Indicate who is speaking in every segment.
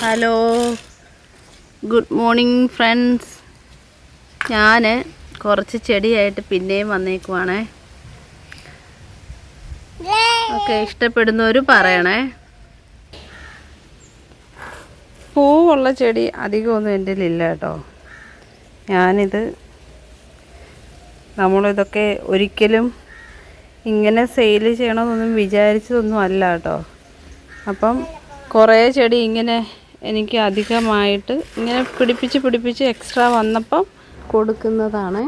Speaker 1: Hello. Good morning friends. ഞാൻ കുറച്ച് ചെടിയായിട്ട് പിന്നെയും വന്നേക്കുവാണേ. ഓക്കെ ഇഷ്ടപ്പെടുന്നവർ പറയണേ. പൂവുള്ള ചെടി അധികമൊന്നും എന്റെ ഇല്ല കേട്ടോ. ഞാനിത് നമ്മളിതൊക്കെ ഒരിക്കലും ഇങ്ങനെ സെയിൽ ചെയ്യണമെന്നൊന്നും വിചാരിച്ചതൊന്നും അല്ല കേട്ടോ. അപ്പം കുറേ ചെടി ഇങ്ങനെ എനിക്ക് അധികമായിട്ട് ഇങ്ങനെ പിടിപ്പിച്ച് പിടിപ്പിച്ച് എക്സ്ട്രാ വന്നപ്പം കൊടുക്കുന്നതാണ്.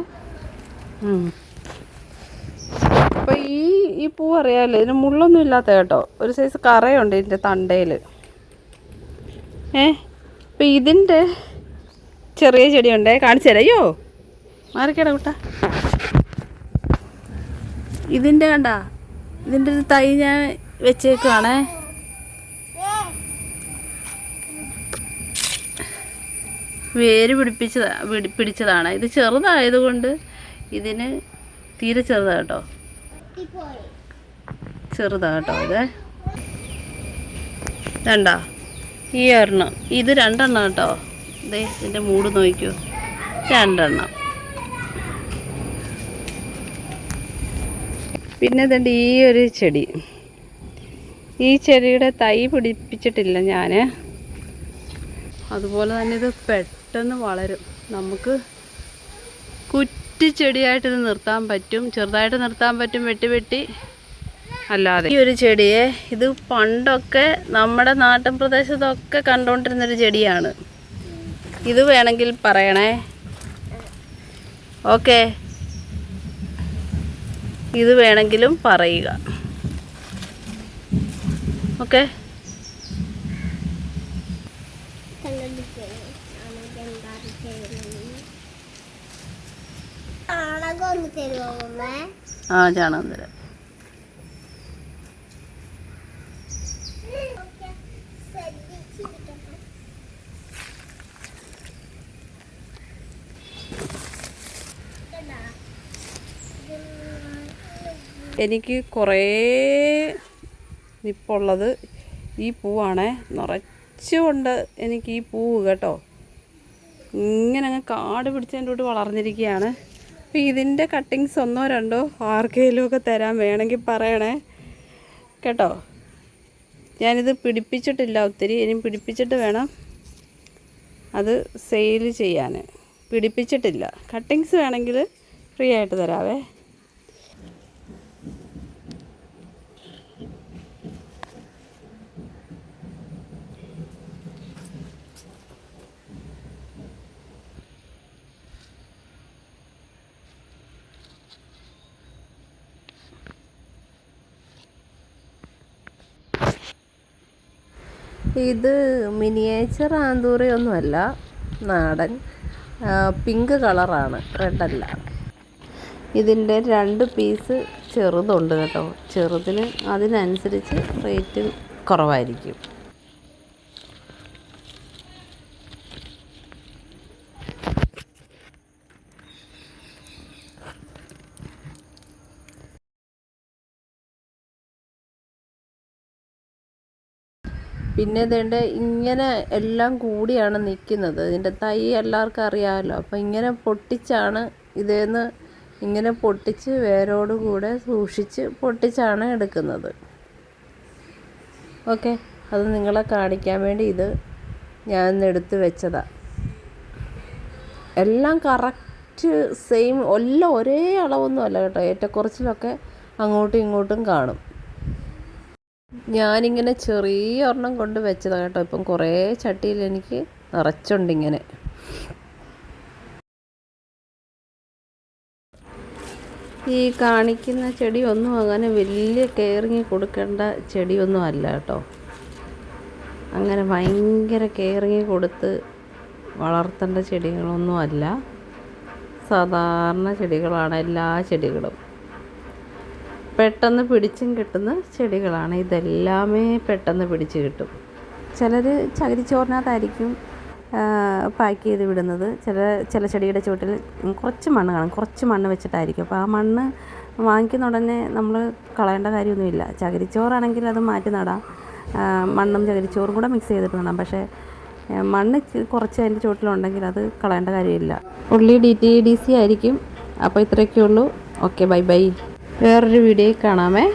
Speaker 1: അപ്പോൾ ഈ ഈ പൂ അറിയാമല്ലോ ഇതിന് മുള്ളൊന്നും ഇല്ലാത്ത കേട്ടോ. ഒരു സൈസ് കറയുണ്ട് ഇതിന്റെ തണ്ടയിൽ ഏ? അപ്പം ഇതിന്റെ ചെറിയ ചെടിയുണ്ടേ? കാണിച്ചു തരാം. അയ്യോ മാറിക്കട കുട്ട. ഇതിന്റെ കണ്ട ഇതിന്റെ ഒരു തൈ ഞാൻ വെച്ചേക്കുവാണേ. വേര് പിടിപ്പിച്ചതാ പിടി- പിടിച്ചതാണ്. ഇത് ചെറുതായതുകൊണ്ട് ഇതിന് തീരെ ചെറുതാ കേട്ടോ ചെറുതാ കേട്ടോ ഇത്. രണ്ടാ ഈ ഒരെണ്ണം. ഇത് രണ്ടെണ്ണം കേട്ടോ. ഇതേ ഇതിന്റെ മൂട് നോക്കൂ രണ്ടെണ്ണം. പിന്നെ ഇതുണ്ട് ഈ ഒരു ചെടി. ഈ ചെടിയുടെ തൈ പിടിപ്പിച്ചിട്ടില്ല ഞാൻ അതുപോലെ തന്നെ ഇത് പെട്ടെന്ന് വളരും. നമുക്ക് കുറ്റിച്ചെടിയായിട്ട് ഇത് നിർത്താൻ പറ്റും. ചെറുതായിട്ട് നിർത്താൻ പറ്റും. വെട്ടി വെട്ടി. അല്ലാതെ. ഈ ഒരു ചെടിയെ ഇത് പണ്ടൊക്കെ നമ്മുടെ നാട്ടിൻ പ്രദേശത്തൊക്കെ കണ്ടുകൊണ്ടിരുന്നൊരു ചെടിയാണ്. ഇത് വേണമെങ്കിൽ പറയണേ. ഓക്കെ. ഇത് വേണമെങ്കിലും പറയുക. ഓക്കെ
Speaker 2: ചാണകം ഒന്ന് തരുമോ അമ്മേ
Speaker 1: ആ ചാണകം തരാം. എനിക്ക് കുറേ നിപ്പുള്ളത് ഈ പൂവാണേ. നിറച്ചുകൊണ്ട് എനിക്ക് ഈ പൂവ് കേട്ടോ. ഇങ്ങനെ അങ്ങ് കാട് പിടിച്ചതിന്റെ കൂട്ട് വളർന്നിരിക്കുകയാണ്. അപ്പോൾ ഇതിന്റെ കട്ടിങ്സ് ഒന്നോ രണ്ടോ ആർക്കെങ്കിലും ഒക്കെ തരാൻ വേണമെങ്കിൽ പറയണേ. കേട്ടോ? ഞാനിത് പിടിപ്പിച്ചിട്ടില്ല ഒത്തിരി. ഇനി പിടിപ്പിച്ചിട്ട് വേണം അത് സെയിൽ ചെയ്യാൻ പിടിപ്പിച്ചിട്ടില്ല. കട്ടിങ്സ് വേണമെങ്കിൽ ഫ്രീ ആയിട്ട് തരാവേ. ഇത് മിനിയേച്ചർ ആന്തൂറിയൊന്നുമല്ല. നാടൻ പിങ്ക് കളറാണ് റെഡല്ല. ഇതിന്റെ രണ്ട് പീസ് ചെറുതുണ്ട് കേട്ടോ. ചെറുതിന് അതിനനുസരിച്ച് റേറ്റ് കുറവായിരിക്കും. പിന്നെ ഇതേണ്ട ഇങ്ങനെ എല്ലാം കൂടിയാണ് നിൽക്കുന്നത് ഇതിന്റെ തൈ എല്ലാവർക്കും അറിയാമല്ലോ. അപ്പോൾ ഇങ്ങനെ പൊട്ടിച്ചാണ് ഇതേന്ന് ഇങ്ങനെ പൊട്ടിച്ച് വേരോടുകൂടെ സൂക്ഷിച്ച് പൊട്ടിച്ചാണ് എടുക്കുന്നത്. ഓക്കെ അത് നിങ്ങളെ കാണിക്കാൻ വേണ്ടി ഇത് ഞാൻ എടുത്ത് വെച്ചതാണ് എല്ലാം കറക്റ്റ് സെയിം എല്ലാം ഒരേ അളവൊന്നും അല്ല കേട്ടോ. ഏറ്റക്കുറച്ചിലൊക്കെ അങ്ങോട്ടും ഇങ്ങോട്ടും കാണും. ഞാനിങ്ങനെ ചെറിയ ഒരെണ്ണം കൊണ്ട് വെച്ചതാണ് കേട്ടോ. ഇപ്പം കുറേ ചട്ടിയിൽ എനിക്ക് നിറച്ചുണ്ട് ഇങ്ങനെ. ഈ കാണിക്കുന്ന ചെടിയൊന്നും അങ്ങനെ വലിയ കെയറിങ് കൊടുക്കേണ്ട ചെടിയൊന്നും അല്ല കേട്ടോ. അങ്ങനെ ഭയങ്കര കെയറിങ് കൊടുത്ത് വളർത്തേണ്ട ചെടികളൊന്നും അല്ല. സാധാരണ ചെടികളാണ് എല്ലാ ചെടികളും. പെട്ടെന്ന് പിടിച്ചും കിട്ടുന്ന ചെടികളാണ്. ഇതെല്ലാമേ പെട്ടെന്ന് പിടിച്ച് കിട്ടും. ചിലർ ചകിരിച്ചോറിനകത്തായിരിക്കും പാക്ക് ചെയ്ത് വിടുന്നത്. ചില ചില ചെടിയുടെ ചുവട്ടിൽ കുറച്ച് മണ്ണ് കാണും. കുറച്ച് മണ്ണ് വെച്ചിട്ടായിരിക്കും. അപ്പോൾ ആ മണ്ണ് വാങ്ങിക്കുന്ന ഉടനെ നമ്മൾ കളയേണ്ട കാര്യമൊന്നുമില്ല. ചകിരിച്ചോറാണെങ്കിൽ അത് മാറ്റി നടാം. മണ്ണും ചകിരിച്ചോറും കൂടെ മിക്സ് ചെയ്തിട്ട് നടാം. പക്ഷേ മണ്ണ് കുറച്ച് അതിന്റെ ചുവട്ടിലുണ്ടെങ്കിൽ അത് കളയേണ്ട കാര്യമില്ല. ഉള്ളി ഡി ടി ഡി സി ആയിരിക്കും. അപ്പോൾ ഇത്രയൊക്കെ ഉള്ളൂ ഓക്കെ ബൈ ബൈ. വേറൊരു വീഡിയോയിൽ കാണാമേ.